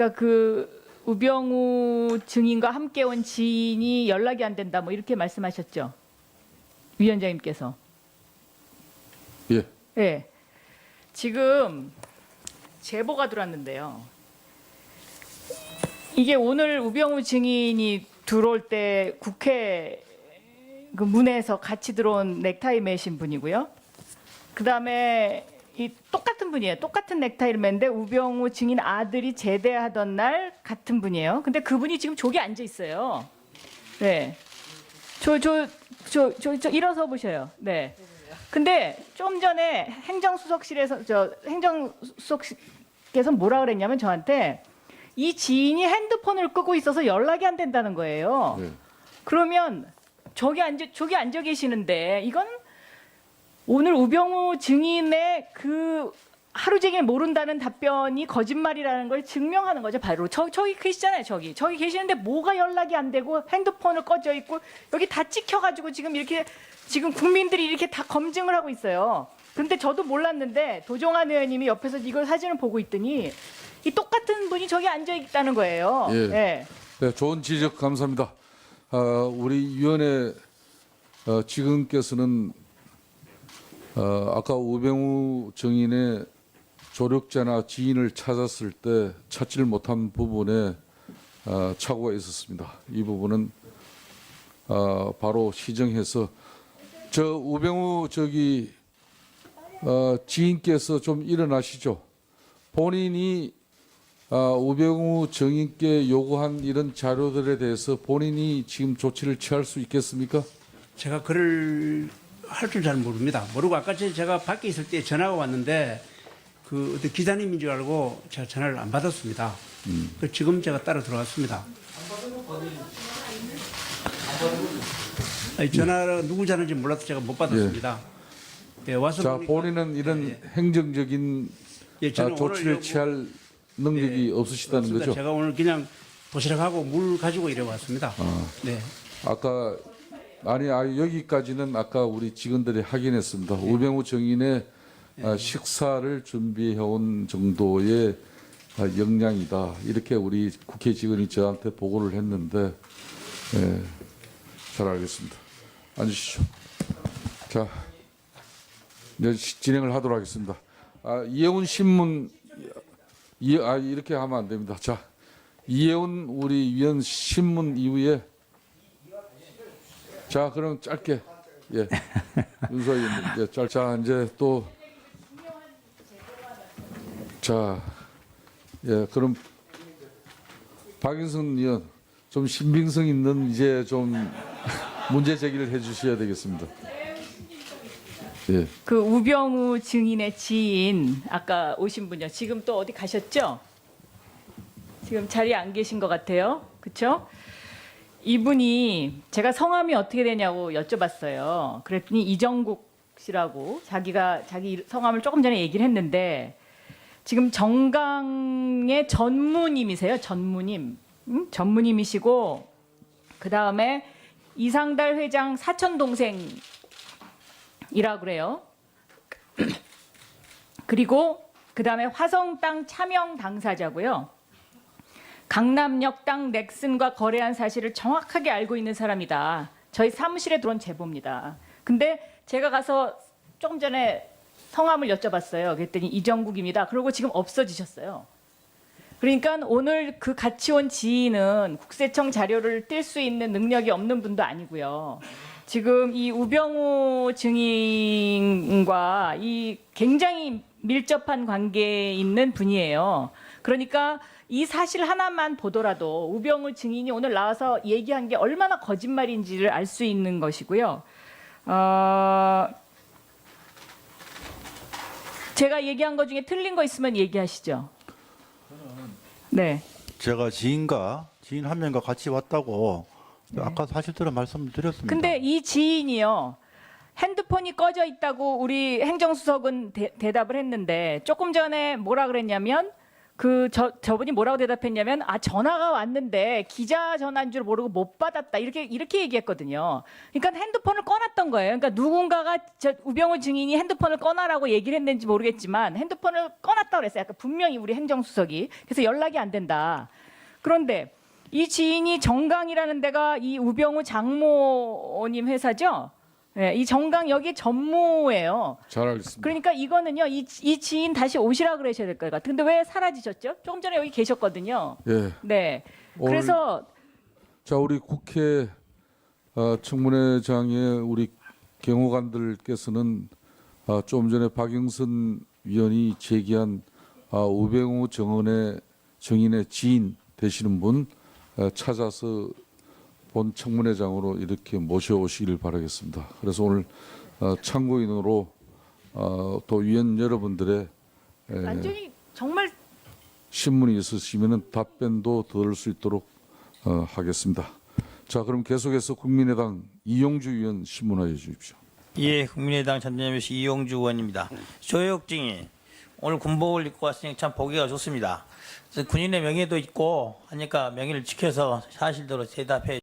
아까 그 우병우 증인과 함께 온 지인이 연락이 안 된다 뭐 이렇게 말씀하셨죠. 위원장님께서. 예. 예. 지금 제보가 들어왔는데요. 이게 오늘 우병우 증인이 들어올 때 국회 그 문에서 같이 들어온 넥타이 매신 분이고요. 그 다음에 이 똑같은 분이에요. 똑같은 넥타이를 맸는데 우병우 증인 아들이 제대하던 날 같은 분이에요. 근데 그분이 지금 저기 앉아 있어요. 네. 저, 저, 저, 저, 저 일어서 보셔요. 네. 근데 좀 전에 행정수석실에서 저 행정수석께서 뭐라 그랬냐면 저한테 이 지인이 핸드폰을 끄고 있어서 연락이 안 된다는 거예요. 네. 그러면 저기 앉아 저기 앉아 계시는데 이건 오늘 우병우 증인의 그 하루 종일 모른다는 답변이 거짓말이라는 걸 증명하는 거죠. 바로 저 저기 계시잖아요. 저기 저기 계시는데 뭐가 연락이 안 되고 핸드폰을 꺼져 있고 여기 다 찍혀가지고 지금 이렇게 지금 국민들이 이렇게 다 검증을 하고 있어요. 근데 저도 몰랐는데 도종환 의원님이 옆에서 이걸 사진을 보고 있더니 이 똑같은 분이 저기 앉아 있다는 거예요. 예. 예. 네, 좋은 지적 감사합니다. 아, 우리 위원회 어, 지금께서는 어, 아까 우병우 정인의 조력자나 지인을 찾았을 때 찾지를 못한 부분에 어, 착오가 있었습니다. 이 부분은 어, 바로 시정해서 저 우병우 저기 어, 지인께서 좀 일어나시죠. 본인이 아, 우병우 정인께 요구한 이런 자료들에 대해서 본인이 지금 조치를 취할 수 있겠습니까? 제가 글을 할 줄 잘 모릅니다. 모르고 아까 제가 밖에 있을 때 전화가 왔는데 그 어떤 기자님인 줄 알고 제가 전화를 안 받았습니다. 그 지금 제가 따라 들어왔습니다. 아니, 전화가 누구 전화인지 몰라서 제가 못 받았습니다. 예, 와서 자, 보니까- 본인은 이런 예, 행정적인 예, 아, 조치를 취할 능력이 예, 없으시다는 없습니다. 거죠? 제가 오늘 그냥 도시락하고 물 가지고 이래 왔습니다. 아. 네. 아까 아니 아, 여기까지는 아까 우리 직원들이 확인했습니다. 우병우 정인의 아, 식사를 준비해온 정도의 아, 역량이다. 이렇게 우리 국회 직원이 저한테 보고를 했는데 예, 잘 알겠습니다. 앉으시죠. 자, 이제 시- 진행을 하도록 하겠습니다. 아, 이혜훈 신문 이, 아, 이렇게 하면 안 됩니다. 자, 이혜훈 우리 위원 신문 이후에 자, 그럼 짧게 예, 윤서 의원 예, 짧. 자, 이제 또 자, 예, 그럼 박인선 의원 좀 신빙성 있는 이제 좀 문제 제기를 해 주셔야 되겠습니다. 예. 그 우병우 증인의 지인 아까 오신 분이요. 지금 또 어디 가셨죠? 지금 자리에 안 계신 것 같아요. 그렇죠? 이분이 제가 성함이 어떻게 되냐고 여쭤봤어요. 그랬더니 이정국 씨라고 자기가 자기 성함을 조금 전에 얘기를 했는데 지금 정강의 전무님이세요. 전무님. 음? 전무님이시고 그 다음에 이상달 회장 사촌 동생 이라 그래요. 그리고 그 다음에 화성 땅 차명 당사자고요. 강남역 땅 넥슨과 거래한 사실을 정확하게 알고 있는 사람이다. 저희 사무실에 들어온 제보입니다. 근데 제가 가서 조금 전에 성함을 여쭤봤어요. 그랬더니 이정국입니다. 그리고 지금 없어지셨어요. 그러니까 오늘 그 같이 온 지인은 국세청 자료를 뗄 수 있는 능력이 없는 분도 아니고요. 지금 이 우병우 증인과 이 굉장히 밀접한 관계에 있는 분이에요. 그러니까 이 사실 하나만 보더라도 우병우 증인이 오늘 나와서 얘기한 게 얼마나 거짓말인지를 알 수 있는 것이고요. 어, 제가 얘기한 것 중에 틀린 거 있으면 얘기하시죠. 네. 제가 지인과 지인 한 명과 같이 왔다고 아까 사실대로 말씀드렸습니다. 근데 이 지인이요. 핸드폰이 꺼져 있다고 우리 행정수석은 대, 답을 했는데 조금 전에 뭐라 그랬냐면 그 저 저분이 뭐라고 대답했냐면 아 전화가 왔는데 기자 전화인 줄 모르고 못 받았다 이렇게 이렇게 얘기했거든요. 그러니까 핸드폰을 꺼놨던 거예요. 그러니까 누군가가 저 우병우 증인이 핸드폰을 꺼놔라고 얘기를 했는지 모르겠지만 핸드폰을 꺼놨다 그랬어요. 약간 분명히 우리 행정수석이 그래서 연락이 안 된다. 그런데 이 지인이 정강이라는 데가 이 우병우 장모님 회사죠. 네, 이 정강 여기 전무예요. 잘 알겠습니다. 그러니까 이거는요, 이, 이 지인 다시 오시라 그러셔야 될 것 같아요. 근데 왜 사라지셨죠? 조금 전에 여기 계셨거든요. 예. 네. 오늘- 그래서 자, 우리 국회 어, 청문회장의 우리 경호관들께서는 아, 좀 전에 박영선 위원이 제기한 아, 우병우 정원의 정인의 지인 되시는 분 어, 찾아서 본 청문회장으로 이렇게 모셔오시길 바라겠습니다. 그래서 오늘 어, 참고인으로 어, 또 위원 여러분들의 에, 완전히 정말 신문이 있으시면 답변도 들을 수 있도록 어, 하겠습니다. 자, 그럼 계속해서 국민의당 이용주 의원 신문하여 주십시오. 예, 국민의당 전남시 이용주 의원입니다. 조혁증이 오늘 군복을 입고 왔으니 참 보기가 좋습니다. 군인의 명예도 있고 하니까 명예를 지켜서 사실대로 대답해